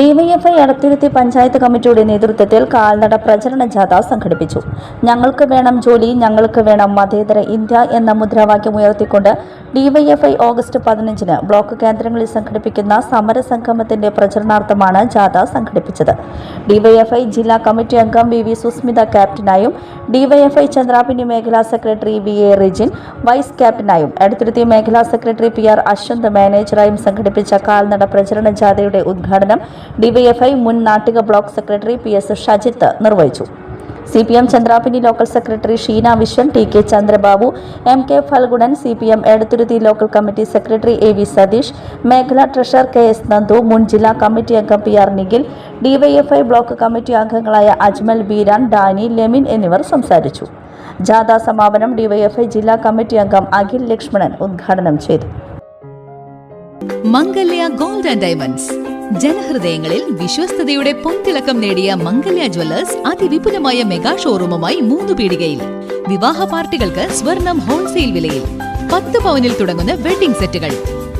DYFI Edathiruthy panchayat കമ്മിറ്റിയുടെ നേതൃത്വത്തിൽ കാൽനട പ്രചരണ ജാഥ സംഘടിപ്പിച്ചു. ഞങ്ങൾക്ക് വേണം ജോലി ഞങ്ങൾക്ക് വേണം മതേതര ഇന്ത്യ എന്ന മുദ്രാവാക്യം ഉയർത്തിക്കൊണ്ട് ഡിവൈഎഫ്ഐ ഓഗസ്റ്റ് പതിനഞ്ചിന് ബ്ലോക്ക് കേന്ദ്രങ്ങളിൽ സംഘടിപ്പിക്കുന്ന സമരസംഗമത്തിന്റെ പ്രചരണാർത്ഥമാണ് ജാഥ സംഘടിപ്പിച്ചത്. ഡിവൈഎഫ്ഐ ജില്ലാ കമ്മിറ്റി അംഗം വി വി സുസ്മിത ക്യാപ്റ്റനായും ഡിവൈഎഫ്ഐ ചന്ദ്രാപിന്നി മേഖലാ secretary V A Rijin vice ക്യാപ്റ്റനായും Edathiruthy മേഖലാ സെക്രട്ടറി പി ആർ അശ്വന്ത് മാനേജറായും സംഘടിപ്പിച്ച കാൽനട പ്രചരണ ജാഥയുടെ ഉദ്ഘാടനം ഡിവൈഎഫ്ഐ മുൻ Nattika block secretary P S Shajith നിർവഹിച്ചു. C P M Chandrapini local secretary Sheena Viswan T K Chandrababu M K Phalgunan C P M Edathuruthy local committee secretary A V Satheesh മേഖലാ treasurer K S Nandu മുൻ ജില്ലാ committee അംഗം P R Nikhil DYFI block committee അംഗങ്ങളായ Ajmal Beeran Dani ലെമിൻ എന്നിവർ സംസാരിച്ചു. ജാഥ സമാപനം DYFI ജില്ലാ കമ്മിറ്റി അംഗം അഖിൽ ലക്ഷ്മണൻ ഉദ്ഘാടനം ചെയ്തു. Mangalya gold and diamonds. ജനഹൃദയങ്ങളിൽ വിശ്വസ്തയുടെ പൊൻതിളക്കം നേടിയ മംഗല്യ ജ്വല്ലേഴ്സ് അതിവിപുലമായ മെഗാ ഷോറൂമുമായി മൂന്ന് പീടികയിൽ. വിവാഹ പാർട്ടികൾക്ക് സ്വർണം ഹോൾസെയിൽ വിലയിൽ. പത്ത് പവനിൽ തുടങ്ങുന്ന വെഡിംഗ് സെറ്റുകൾ.